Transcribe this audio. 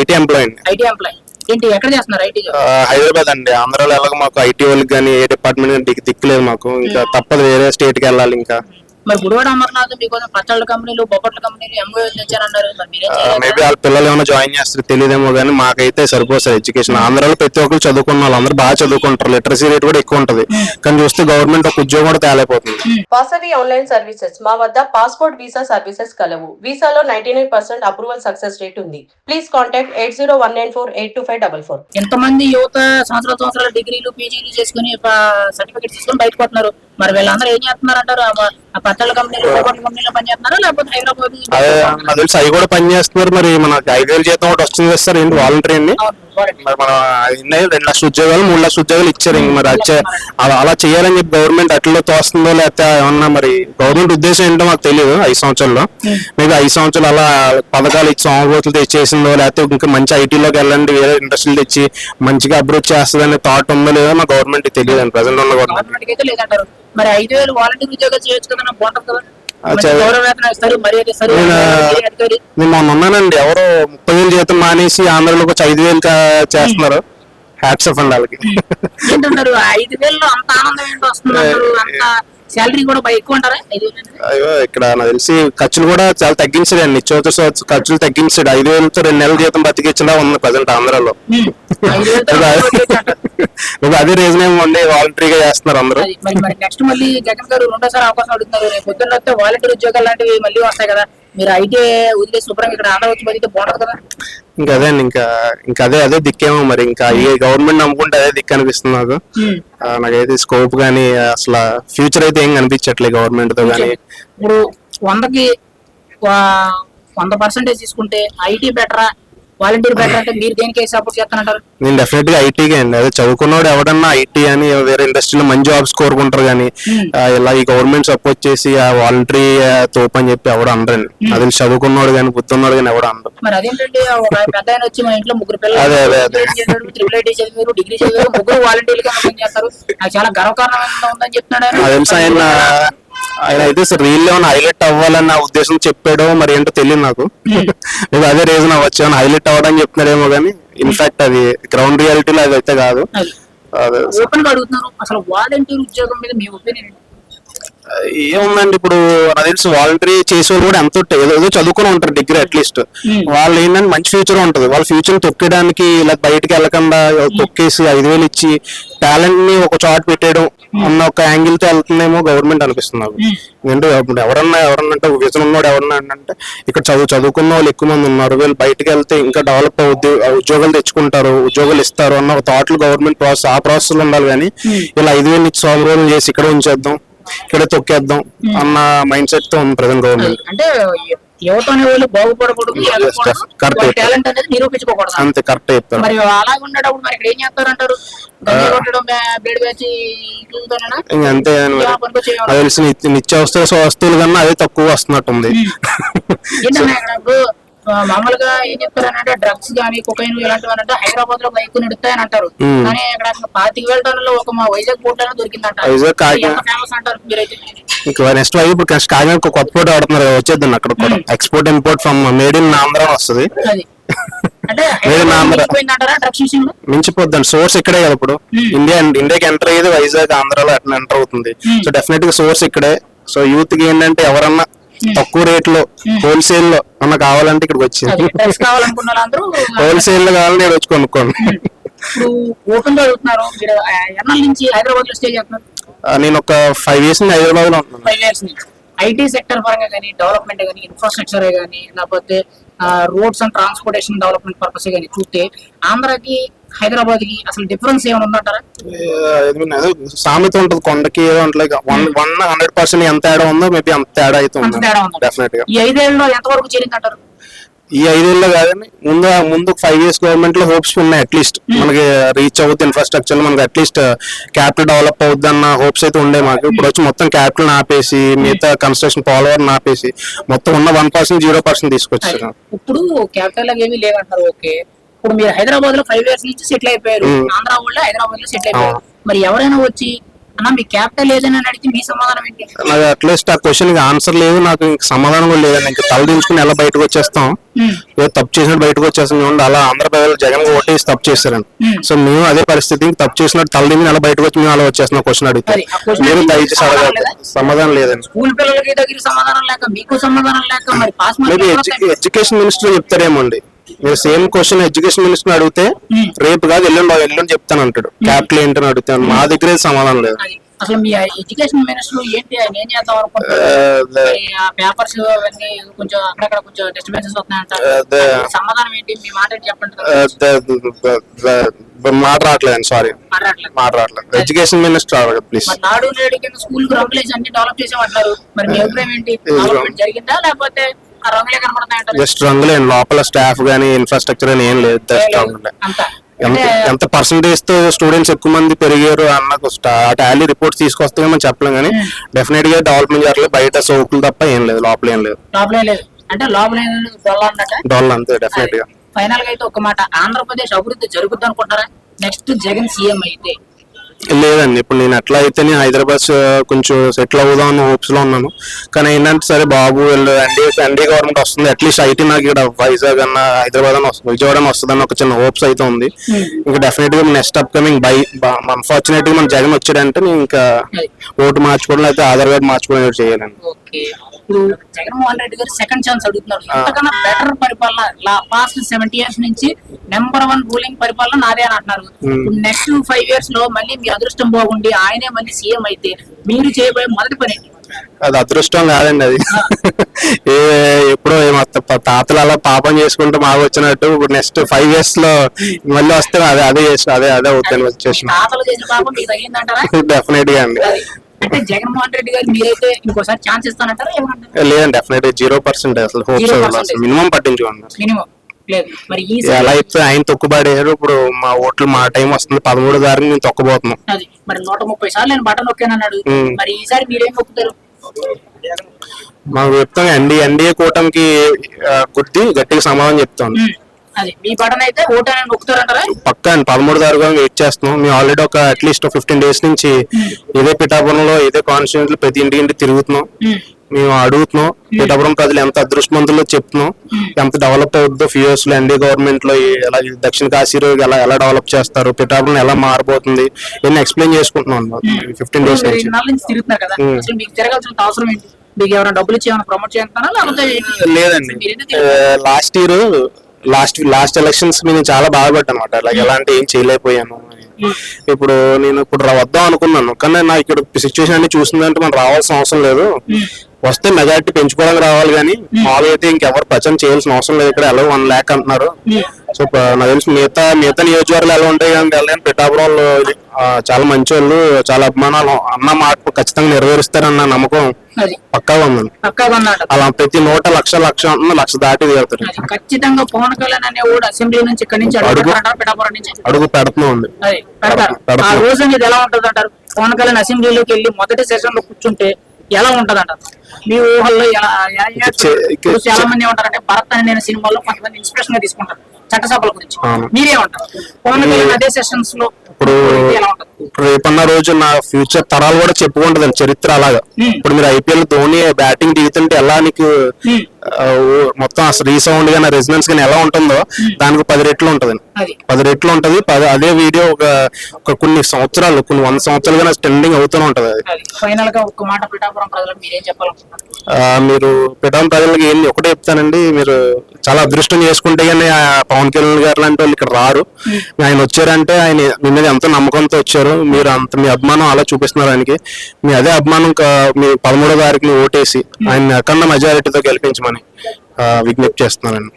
IT employee అండి. IT employee ఏంటి ఎక్కడ చేస్తున్నారు ఐటీ హైదరాబాద్ అండి. ఆంధ్రాలో ఎలాగ మాకు ఐటీ వాళ్ళకి కానీ ఏ డిపార్ట్మెంట్ కానీ దిక్కు దిక్కులేదు మాకు. ఇంకా తప్పదు వేరే స్టేట్కి వెళ్ళాలి ఇంకా. మరి గుడివాడ అమర్నాథ్ మీకోసం పచ్చళ్ళ కంపెనీలు బొబ్బట్ల కంపెనీలు ఎంఓ తెచ్చారన్నారు మరి మీరేం చేయలేదా? మేబీ వాళ్ళ పిల్లలు ఏమైనా జాయిన్ చేస్తారు తెలియదేమో కానీ మాకైతే సరిపోదు సార్ ఎడ్యుకేషన్ ఆంధ్రాలో ప్రతి ఒక్కరు చదువుకున్న వాళ్ళు అందరూ బాగా చదువుకుంటారు. లిటరసీ రేట్ కూడా ఎక్కువ ఉంటది. కానీ చూస్తే గవర్నమెంట్ ఒక ఉద్యోగం కూడా తేలైపోతుంది వాసవి ఆన్లైన్ సర్వీసెస్ మా వద్ద పాస్పోర్ట్ వీసా సర్వీసెస్ కలవు. వీసాలో ninety nine percent approval success rate ఉంది. Please contact eight zero one nine four eight two five double four ఎంతమంది యువత సంవత్సరాల సంవత్సరాల డిగ్రీలు పీజీలు చేసుకుని సర్టిఫికేట్ తీసుకుని బయటకు వస్తున్నారు? మరి వీళ్ళందరూ ఏం చేస్తున్నారు అంటారు పచ్చళ్ళ కంపెనీలు బొబ్బట్ల కంపెనీలో లేకపోతే హైదరాబాద్ నాకు తెలిసి అవి కూడా పని చేస్తున్నారు మరి మనకి ఐదు వేలు జీతం ఒకటి వస్తుంది కదా సార్ ఏంటి వాలంటరీ అండి. మరి మనం ఎన్ని రెండు లక్షల ఉద్యోగాలు మూడు లక్షల ఉద్యోగాలు ఇచ్చారు ఇంక మరి వచ్చే అలా అలా చేయాలని చెప్పి గవర్నమెంట్ అట్లలో తోస్తుందో లేకపోతే ఏమన్నా మరి గవర్నమెంట్ ఉద్దేశం ఏంటో మాకు తెలియదు ఐదు సంవత్సరాల్లో. మేబీ ఐదు సంవత్సరాలు అలా పథకాలు ఇచ్చి సోమబోతులు తెచ్చేసిందో లేకపోతే ఇంకా మంచి ఐటీలోకి వెళ్ళండి వేరే ఇండస్ట్రీలు తెచ్చి మంచిగా అభివృద్ధి చేస్తుందనే థాట్ ఉందో లేదో మా గవర్నమెంట్ తెలియదు అండి ప్రజెంట్ ఉన్న గవర్నమెంట్ మరి ఐదు వేలు వాలంటీర్ ఉద్యోగాలు చేయొచ్చు కదా బాగుంటుంది కదా. మొన్న ఉన్నానండి ఎవరో ముప్పై వేలు జీతం మానేసి ఆంధ్రలో వచ్చి ఐదు వేలు చేస్తున్నారు. హ్యాట్స్ ఆఫ్ అండి వాళ్ళకి. ఏంటంటారు ఐదు వేలలో అంత ఆనందం ఏంటో వస్తుంది అంటారు అంత శాలరీ కూడా ఎక్కువ అంటారా? అంటే? అయ్యో ఇక్కడ నాకు తెలిసి ఖర్చులు కూడా చాలా తగ్గించాడు అండి. స- ఖర్చులు తగ్గించాడు ఐదు వేలతో రెండు నెలల జీతం బతికించడా ఉంది ప్రజెంట్ ఆంధ్రాలో. అదే- రీజన్ ఏమో ఉండి వాలంటరీగా చేస్తున్నారు అందరూ. నెక్స్ట్ మళ్ళీ జగన్ గారు రెండోసారి అవకాశం అడుగుతున్నారు. రేపు పొద్దున్న వాలంటీర్ ఉద్యోగాలు లాంటివి మళ్ళీ వస్తాయి కదా. మీరు ఐటీ వదిలేసి శుభ్రంగా ఇక్కడ ఆంధ్ర వచ్చి బతికితే బాగుంటుంది కదా. ఇంకా అదే అండి ఇంకా ఇంకా అదే అదే దిక్కేమో మరి. ఇంకా ఈ గవర్నమెంట్ నమ్ముకుంటే అదే దిక్కు అనిపిస్తుంది నాకు. ఆ, నాకైతే స్కోప్ కానీ అసలు ఫ్యూచర్ అయితే ఏం కనిపించట్లేదు గవర్నమెంట్తో కానీ. ఇప్పుడు వందకి వంద పర్సెంటేజ్ తీసుకుంటే ఐటీ బెటరా వాలంటీర్ బెటర్ అంటే మీరు దేనికి సపోర్ట్ చేస్తానంటారు? నేను డెఫినెట్గా ఐటీకే అండి. అదే చదువుకున్నవాడు ఎవడన్నా ఐటీ అని వేరే ఇండస్ట్రీలో మంచి జాబ్స్ కోరుకుంటారు కానీ ఇలా ఈ గవర్నమెంట్ సపోర్ట్ చేసి ఆ వాలంటరీ తోపు అని చెప్పి ఎవడు అనరండి. అది చదువుకున్నవాడు కానీ బుద్ధున్నాడు కానీ ఎవడు అనరు. మరి అదేంటంటే ఒక పెద్ద ఆయన వచ్చి మా ఇంట్లో ముగ్గురు అదే, అదే, అదే. పిల్లలు త్రిబుల్ ఐటీ చదివారు డిగ్రీ చదివారు ముగ్గురు వాలంటీర్లు గా పని చేస్తారు. నాకు చాలా గర్వకారణంగా ఉందని చెప్తున్నాడు ఆయన. ఆయన అయితే రీల్ ఏమైనా హైలైట్ అవ్వాలని నా ఉద్దేశం చెప్పాడో మరి ఏంటో తెలియదు నాకు. అదే రీజన్ అవ్వచ్చు. ఏమైనా హైలైట్ అవ్వడానికి చెప్తున్నాడేమో కానీ ఇన్ఫాక్ట్ అది గ్రౌండ్ రియాలిటీలో అది. అయితే కాదు ఓపెన్గా అడుగుతున్నారు అసలు వాలంటీర్ ఉద్యోగం మీద మీ ఒపీనియన్ ఏముందండి ఇప్పుడు నాకు తెలిసి వాలంటరీ చేసే వాళ్ళు కూడా ఎంతో ఏదో ఏదో చదువుకుని ఉంటారు డిగ్రీ అట్లీస్ట్ వాళ్ళు ఏంటంటే మంచి ఫ్యూచర్ ఉంటుంది. వాళ్ళ ఫ్యూచర్ తొక్కడానికి ఇలా బయటికి వెళ్ళకుండా తొక్కేసి ఐదు వేలు ఇచ్చి టాలెంట్ని ఒక చోట పెట్టేయడం అన్న ఒక యాంగిల్తో వెళ్తుందేమో గవర్నమెంట్ అనిపిస్తుంది నాకు. ఎందుకంటే ఇప్పుడు ఎవరన్నా ఎవరన్నా అంటే విజన్ ఉన్నాడు ఎవరన్నా అంటే ఇక్కడ చదువు చదువుకున్న వాళ్ళు ఎక్కువ మంది ఉన్నారు. వీళ్ళు బయటికి వెళ్తే ఇంకా డెవలప్ అవుద్ది ఉద్యోగాలు తెచ్చుకుంటారు. ఉద్యోగాలు ఇస్తారు అన్న ఒక థాట్లు గవర్నమెంట్ ప్రాసెస్ ఆ ప్రాసెస్లో ఉండాలి కానీ ఇలా ఐదు వేలు ఇచ్చి సోమ రోజులు చేసి ఇక్కడ ఉంచేద్దాం. ఇక్కడ తొక్కేద్దాం అన్న మైండ్ సెట్తో ఉంది ప్రజెంట్ గవర్నమెంట్ అంటే యువత అనే వాళ్ళు బాగుపడకూడదు టాలెంట్ అనేది నిరూపించుకోకూడదు. అంతే కరెక్ట్ చెప్తారు మరి అలాగ ఉండేటప్పుడు మరి ఇక్కడ ఏం అంతే నిత్యావసర వస్తువులు కన్నా అదే తక్కువ వస్తున్నట్టుంది. మామూలుగా ఏం చెప్తారనంటే డ్రగ్స్ కానీ కొకైన్ ఇలాంటివి అంటే హైదరాబాద్లో ఎక్కువ నడుస్తాయని అంటారు. కానీ ఇక్కడ పాతిక వేల టన్నులో ఒక మా వైజాగ్ పోర్ట్ దొరికిందంట. వైజాగ్ ఫేమస్ అంటారు మీరైతే? ఇంకా నెక్స్ట్ వైపు ఇప్పుడు కాకినాడ కొత్త పోటీ ఆడుతున్నారు వచ్చేద్దాం అక్కడ కూడా. Export import from made in Andhra వస్తుంది. మించిపోద్దండి. సోర్స్ ఇక్కడే కదా ఇప్పుడు. ఇండియా ఇండియాకి ఎంటర్ అయ్యేది వైజాగ్ ఆంధ్రాలో అట్లా ఎంటర్ అవుతుంది. సో డెఫినెట్గా సోర్స్ ఇక్కడే. సో యూత్కి ఏంటంటే ఎవరన్నా తక్కువ రేట్లో హోల్సేల్లో అన్న కావాలంటే ఇక్కడికి వచ్చింది హోల్సేల్లో కావాలని ఇక్కడ వచ్చి కొనుక్కోండి. ఓపెన్ నుంచి హైదరాబాద్లో స్టే చేస్తున్నారు. నేను ఒక ఫైవ్ ఇయర్స్ నుంచి హైదరాబాద్లో ఉంటున్నాను. ఫైవ్ ఇయర్స్ ఐటీ సెక్టర్ పరంగా కానీ డెవలప్మెంట్ కానీ ఇన్ఫ్రాస్ట్రక్చర్ కానీ లేకపోతే roads and transportation development purpose కానీ చూస్తే ఆంధ్రాకి హైదరాబాద్కి అసలు డిఫరెన్స్ ఏమైనా ఉందంటారా? సామెత ఉంటుంది కొండకి ఏదో అంటే వన్ వన్ హండ్రెడ్ పర్సెంట్ ఎంత తేడా ఉందో మేబీ అంత తేడా అయితే ఉందా? డెఫినెట్గా. ఈ ఐదేళ్ళలో ఎంతవరకు చేరిందంటారు? ఈ ఐదేళ్ళలో కాదని ముందు ముందు ఫైవ్ ఇయర్స్ గవర్నమెంట్లో హోప్స్ ఉన్నాయి అట్లీస్ట్ మనకి రీచ్ అవుతుంది ఇన్ఫ్రాస్ట్రక్చర్ మనకి అట్లీస్ట్ క్యాపిటల్ డెవలప్ అవుద్ది అన్న హోప్స్ అయితే ఉండే మాకు. ఇప్పుడు వచ్చి మొత్తం క్యాపిటల్ ఆపేసి మిగతా కన్స్ట్రక్షన్ పోలవరం ఆపేసి మొత్తం ఉన్న వన్ పర్సెంట్ జీరో పర్సెంట్ తీసుకొచ్చారు. ఇప్పుడు క్యాపిటల్ ఏమీ లేవంటారు ఓకే. ఇప్పుడు మీరు హైదరాబాద్లో ఫైవ్ ఇయర్స్ నుంచి సెటిల్ అయిపోయారు. ఆంధ్ర వాళ్ళు హైదరాబాద్లో సెటిల్ అయిపోయారు మరి ఎవరైనా వచ్చి అన్న మీ క్యాపిటల్ ఏదైనా అడిగితే మీ సమాధానం ఏంటి? నాకు అట్లీస్ట్ ఆ క్వశ్చన్ ఆన్సర్ లేదు నాకు ఇంక సమాధానం కూడా లేదండి. ఇంకా తల దించుకుని ఎలా బయటకు వచ్చేస్తాం? ఏదో తప్పు చేసినట్టు బయటకు వచ్చేస్తాం చూడండి అలా ఆంధ్ర ప్రజలు జగన్ ఓటేసి తప్పు చేశారండి. సో మేము అదే పరిస్థితి తప్పు చేసినట్టు తల దించి అలా బయటకు వచ్చి మేము అలా వచ్చేస్తున్నాం క్వశ్చన్ అడిగితే. మరి దయచేసి సమాధానం అడగాలి లేదా? సమాధానం లేదండి. స్కూల్ పిల్లలకి దగ్గర సమాధానం లేక మీకు సమాధానం లేక మరి పాస్ ఎడ్యుకేషన్ మినిస్టర్ చెప్తారేమో అండి. మీరు సేమ్ క్వశ్చన్ ఎడ్యుకేషన్ మినిస్టర్ అడిగితే Hmm. రేపు కాదు ఎల్లుండి ఎల్లుండి చెప్తాను అంటాడు. క్యాపిటల్ ఏంటని అడుగుతాను మా దగ్గర సమాధానం లేదు. అసలు మీ ఎడ్యుకేషన్ మినిస్టర్ ఏంటి ఆయన ఏం చేద్దాం అనుకుంటున్నారు? పేపర్స్ అవన్నీ కొంచెం అక్కడక్కడ కొంచెం డిస్టర్బెన్సెస్ వస్తున్నాయంట సమాధానం ఏంటి? మీ మాట చెప్పండి. మాట రావట్లేదండి సారీ మాట రావట్లేదు. ఎడ్యుకేషన్ మినిస్టర్ అడగదు ప్లీజ్ నాడు నేడు కింద స్కూల్ రంగులేసి అన్ని డెవలప్ చేసామంటారు మరి మీ అభిప్రాయం ఏంటి? జరిగిందా? లేకపోతే రంగులే జస్ట్ రంగులేండి లోపల స్టాఫ్ గానీ ఇన్ఫ్రాస్ట్రక్చర్ అని ఏం లేదు రంగులే. ఎంత పర్సంటేజ్తో స్టూడెంట్స్ ఎక్కువ మంది పెరిగారు అన్న టాలీ రిపోర్ట్స్ తీసుకొస్తే మనం చెప్పలేం కానీ డెఫినెట్గా డెవలప్మెంట్ జరగలేదు బయట సోకులు తప్ప ఏం లేదు లోపల ఏం లేదు. అంటే లోపల డెవలప్ అంతే డెఫినెట్గా. ఫైనల్గా అయితే ఒక మాట ఆంధ్రప్రదేశ్ అభివృద్ధి జరుగుద్ది అనుకుంటారా? నెక్స్ట్ జగన్ సీఎం అయితే. లేదండి. ఇప్పుడు నేను ఎట్లా అయితే నేను హైదరాబాద్ కొంచెం సెటిల్ అవుదాం అన్న హోప్స్లో ఉన్నాను. కానీ ఏంటంటే సరే బాబు వీళ్ళు ఎన్డీ ఎన్డీ గవర్నమెంట్ వస్తుంది. అట్లీస్ట్ ఐటీ నాకు ఇక్కడ వైజాగ్ అన్న హైదరాబాద్ అన్న వస్తుంది. విజయవాడ వస్తుంది అన్న ఒక చిన్న హోప్స్ అయితే ఉంది. ఇంకా డెఫినెట్గా నెక్స్ట్ అప్ కమింగ్ బై అన్ఫార్చునేట్గా మన జగన్ వచ్చాడంటే నేను ఇంకా ఓటు మార్చుకోవడం అయితే ఆధార్ కార్డు మార్చుకోవడం చేయాలండి. ఓకే. ఇప్పుడు జగన్మోహన్ రెడ్డి గారు సెకండ్ ఛాన్స్ అడుగుతున్నారు ఎంతకన్నా బెటర్ పరిపాలన పాస్ట్ సెవెంటీ ఇయర్స్ నుంచి నెంబర్ వన్ రూలింగ్ పరిపాలన నాదే అని అంటున్నారు. నెక్స్ట్ ఫైవ్ ఇయర్స్లో మళ్ళీ మీ అదృష్టం బాగుండి ఆయనే మళ్ళీ సీఎం అయితే మీరు చేయబోయే మొదటి పని అది అదృష్టం కాదండి అది. ఏ ఎప్పుడో తాతలు అలా పాపం చేసుకుంటూ మాకు వచ్చినట్టు ఇప్పుడు నెక్స్ట్ ఫైవ్ ఇయర్స్లో మళ్ళీ వస్తే అదే అదే చేసి అదే అదే అవుతాను వచ్చేసిన. చేసిన తగిలిందంటారా? డెఫినెట్గా అండి. అంటే జగన్మోహన్ రెడ్డి గారు మీరైతే ఇంకోసారి ఛాన్స్ ఇస్తానంటారా ఏమంటారు? లేదండి డెఫినెట్ జీరో పర్సెంట్ అసలు హోప్స్ 0% మినిమం పట్టించుకోండి. మినిమం లేదు మరి ఈ ఎలా అయితే ఆయన తొక్కుబడేయారు ఇప్పుడు మా ఓట్లు మా టైం వస్తుంది పదమూడు దారిని మేము తొక్కబోతున్నాం. అది మరి నూట ముప్పై సార్లు నేను బటన్ నొక్కానన్నాడు. మరి ఈసారి మీరేం నొక్కుతారు? మాకు చెప్తాం ఎన్డీ ఎన్డీఏ కూటమికి గుర్తి గట్టిగా సమాధానం చెప్తాం ఉమ్. అది. మీ బటన్ అయితే ఓటు అని నొక్కుతారంటారా? పక్కా అండి పదమూడు తారీఖు వెయిట్ చేస్తున్నాం. మేము ఆల్రెడీ ఒక అట్లీస్ట్ ఫిఫ్టీన్ డేస్ నుంచి ఇదే పిఠాపురంలో ఇదే కాన్స్టిట్యూంట్ ప్రతి ఇంటి ఇంటి తిరుగుతున్నాం. ఉమ్. మేము అడుగుతున్నాం. పిఠాపురం ప్రజలు ఎంత అదృష్టవంతులో చెప్తున్నాం. ఎంత డెవలప్ అవుతుందో ఫ్యూయర్స్లో ఎన్డీ గవర్నమెంట్లో ఎలా దక్షిణ కాశీలో ఎలా ఎలా డెవలప్ చేస్తారు పిఠాపురం ఎలా మారబోతుంది ఇవన్నీ ఎక్స్ప్లెయిన్ చేసుకుంటున్నాం ఫిఫ్టీన్ డేస్ నుంచి? లేదండి? Last year last last elections నేను చాలా బాధపడ్డాను అనమాట లైక్ ఎలాంటి ఏం చేయలేకపోయాను అని. ఇప్పుడు నేను ఇప్పుడు వద్దాం అనుకున్నాను. కానీ నాకు ఇక్కడ సిచ్యువేషన్ అన్ని చూసిందంటే మనం రావాల్సిన అవసరం లేదు. వస్తే మెజారిటీ పెంచుకోవడానికి రావాలి కానీ మామూలుగా అయితే ఇంకెవరు ప్రచారం చేయాల్సిన అవసరం లేదు. ఇక్కడ ఎలా వన్ ల్యాక్ అంటున్నారు. సో ప- నాకు తెలిసి మిగతా మిగతా నియోజకవర్గాలు ఎలా ఉంటాయి కానీ వెళ్ళని పిఠాపురంలో చాలా మంచి వాళ్ళు చాలా అభిమానాలు అన్న మాట ఖచ్చితంగా నెరవేరుస్తారన్న నమ్మకం పక్కాగా ఉందండి. అలా ప్రతి నూట లక్ష లక్ష లక్ష దాటి తీరుతారు ఖచ్చితంగా పవన్ కళ్యాణ్ అనే అసెంబ్లీ నుంచి ఇక్కడి నుంచి అడుగు. అడుగు. ఉంది పెడతారు. ఆ రోజు ఎలా ఉంటది అంటారు పవన్ కళ్యాణ్ అసెంబ్లీలోకి వెళ్ళి మొదటి సెషన్లో కూర్చుంటే ఎలా ఉంటది అంటారు మీ ఊహల్లో ఎలా చాలా మంది ఏమంటారంటే భరత్ అని నేను సినిమాలో కొంతమంది ఇన్స్పిరేషన్గా తీసుకుంటారు చట్టసభల గురించి. మీరేమంటారు పవన్ కళ్యాణ్ అదే సెషన్స్లో ఇప్పుడు ఎలా ఉంటది? ఇప్పుడు రేపన్న రోజు నా ఫ్యూచర్ తరాలు కూడా చెప్పుకుంటది చరిత్ర అలాగా. ఇప్పుడు మీరు ఐపీఎల్ ధోని బ్యాటింగ్ దిగుతుంటే ఎలా నీకు మొత్తం అసలు రీసౌండ్ గానీ రెసిడెన్స్ గానీ ఎలా ఉంటుందో దానికి పది రెట్లు ఉంటది. పది రెట్లు ఉంటది. అదే వీడియో ఒక కొన్ని సంవత్సరాలు కొన్ని వంద సంవత్సరాలుగా ట్రెండింగ్ అవుతూనే ఉంటది అది. అది. ఫైనల్గా ఒక్క మాట పిఠాపురం ప్రజలకు మీరేం చెప్పాలనుకుంటున్నారు? మీరు ఏంటి ఒకటే చెప్తానండి. మీరు చాలా అదృష్టం చేసుకుంటే కానీ పవన్ కళ్యాణ్ గారు లాంటి వాళ్ళు ఇక్కడ రారు. ఆయన వచ్చారంటే ఆయన మీ మీద ఎంతో నమ్మకంతో వచ్చారు. మీరు అంత మీ అభిమానం అలా చూపిస్తున్నారు ఆయనకి. మీ అదే అభిమానం మీ పదమూడో తారీఖుని ఓటేసి ఆయన అఖండ మెజారిటీతో గెలిపించమని ఆ, విజ్ఞప్తి చేస్తున్నానండి.